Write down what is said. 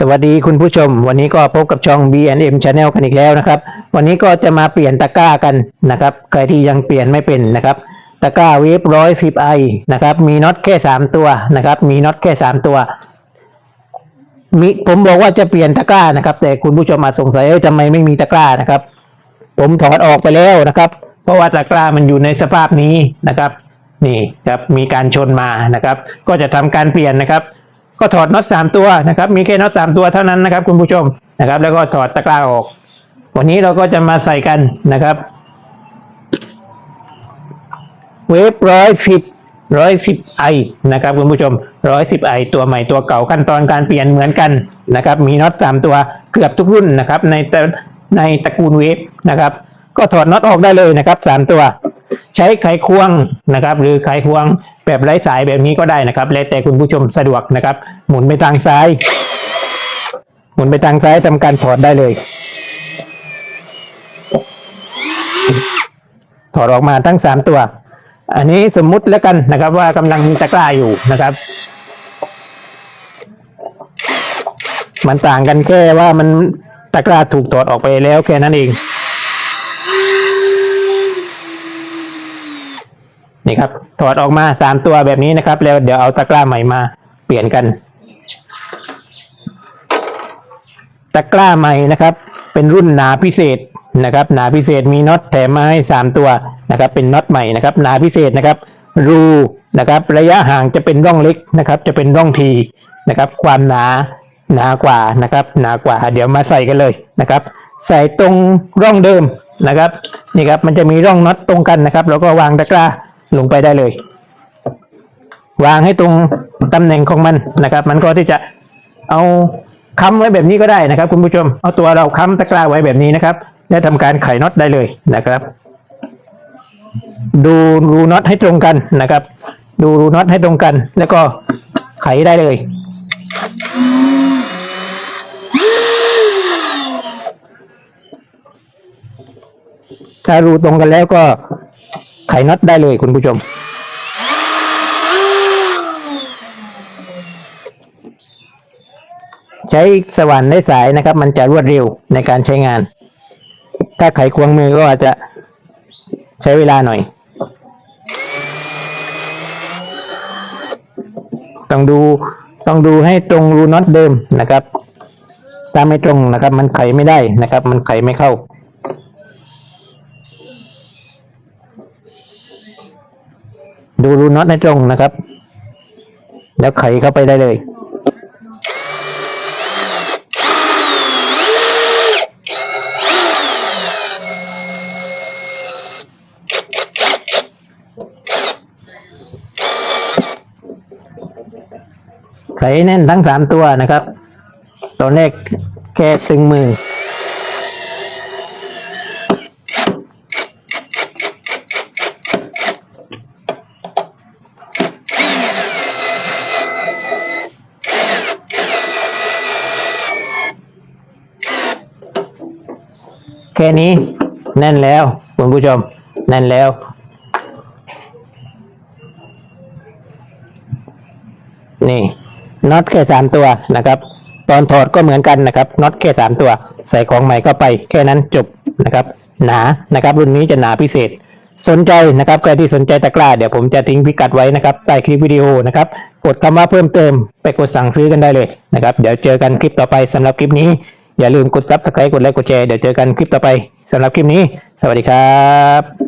สวัสดีคุณผู้ชม วันนี้ก็พบกับช่อง B&M Channel กันอีกแล้วนะครับ วันนี้ก็จะมาเปลี่ยนตะกร้ากันนะครับ ใครที่ยังเปลี่ยนไม่เป็นนะครับ ตะกร้าเวฟร้อยสิบไอนะครับ มีน็อตแค่สามตัวนะครับ มีน็อตแค่สามตัว มีผมบอกว่าจะเปลี่ยนตะกร้านะครับ แต่คุณผู้ชมมาจสงสัยเอ้ยทำไมไม่มีตะกร้านะครับ ผมถอดออกไปแล้วนะครับ เพราะว่าตะกร้ามันอยู่ในสภาพนี้นะครับ นี่ครับ มีการชนมานะครับ ก็จะทำการเปลี่ยนนะครับ ก็ถอดน็อตสามตัวนะครับ มีแค่น็อตสามตัวเท่านั้นนะครับ คุณผู้ชมนะครับ แล้วก็ถอดตะกร้าออก วันนี้เราก็จะมาใส่กันนะครับ เวฟร้อยสิบร้อยสิบไอนะครับคุณผู้ชมร้อยสิบไอตัวใหม่ตัวเก่าขั้นตอนการเปลี่ยนเหมือนกันนะครับ มีน็อตสามตัวเกือบทุกรุ่นนะครับ ในในตระกูลเวฟนะครับ ก็ถอดน็อตออกได้เลยนะครับสามตัว ใช้ไขควงนะครับ หรือไขควงแบบไร้สายแบบนี้ก็ได้นะครับ แล้วแต่คุณผู้ชมสะดวกนะครับ หมุนไปทางซ้าย หมุนไปทางซ้ายทำการถอดได้เลย ถอดออกมาทั้งสามตัว อันนี้สมมุติแล้วกันนะครับ ว่ากำลังมีตะกร้าอยู่นะครับ มันต่างกันแค่ว่ามันตะกร้าถูกถอดออกไปแล้วแค่นั้นเอง นี่ครับ ถอดออกมาสามตัวแบบนี้นะครับ แล้วเดี๋ยวเอาตะกร้าใหม่มาเปลี่ยนกัน ตะกร้าใหม่นะครับ เป็นรุ่นหนาพิเศษนะครับ หนาพิเศษมีน็อตแถมมาให้สามตัวนะครับ เป็นน็อตใหม่นะครับ หนาพิเศษนะครับ รูนะครับ ระยะห่างจะเป็นร่องเล็กนะครับ จะเป็นร่องทีนะครับ ความหนาหนากว่านะครับ หนากว่า เดี๋ยวมาใส่กันเลยนะครับ ใส่ตรงร่องเดิมนะครับ นี่ครับ มันจะมีร่องน็อตตรงกันนะครับ แล้วก็วางตะกร้า ลงไปได้เลย วางให้ตรงตำแหน่งของมันนะครับ มันก็ที่จะเอาค้ำไว้แบบนี้ก็ได้นะครับ คุณผู้ชม เอาตัวเราค้ำตะกร้าไว้แบบนี้นะครับ แล้วทำการไขน็อตได้เลยนะครับ ดูรูน็อตให้ตรงกันนะครับ ดูรูน็อตให้ตรงกัน แล้วก็ไขได้เลย ถ้ารูตรงกันแล้วก็ ไขน็อตได้เลยคุณผู้ชม ใช้สว่านได้สายนะครับ มันจะรวดเร็วในการใช้งาน ถ้าไขควงมือก็อาจจะใช้เวลาหน่อย ต้องดูต้องดูให้ตรงรูน็อตเดิมนะครับ ถ้าไม่ตรงนะครับ มันไขไม่ได้นะครับ มันไขไม่เข้า ดูรูน็อตให้ตรงนะครับ แล้วไขเข้าไปได้เลย ไขแน่นทั้งสามตัวนะครับ ตัวแรกแค่ตึงมือ แค่นี้แน่นแล้วคุณผู้ชมแน่นแล้ว นี่น็อตแค่สามตัวนะครับ ตอนถอดก็เหมือนกันนะครับน็อตแค่สามตัว ใส่ของใหม่เข้าไป แค่นั้นจบนะครับ หนานะครับ รุ่นนี้จะหนาพิเศษ สนใจนะครับใครที่สนใจตะกร้าเดี๋ยวผมจะทิ้งพิกัดไว้นะครับใต้คลิปวิดีโอนะครับ กดคำว่าเพิ่มเติม ไปกดสั่งซื้อกันได้เลยนะครับ เดี๋ยวเจอกันคลิปต่อไปสำหรับคลิปนี้ อย่าลืมกดซับสไครต์กดไลค์กดแชร์เดี๋ยวเจอกันคลิปต่อไปสำหรับคลิปนี้ สวัสดีครับ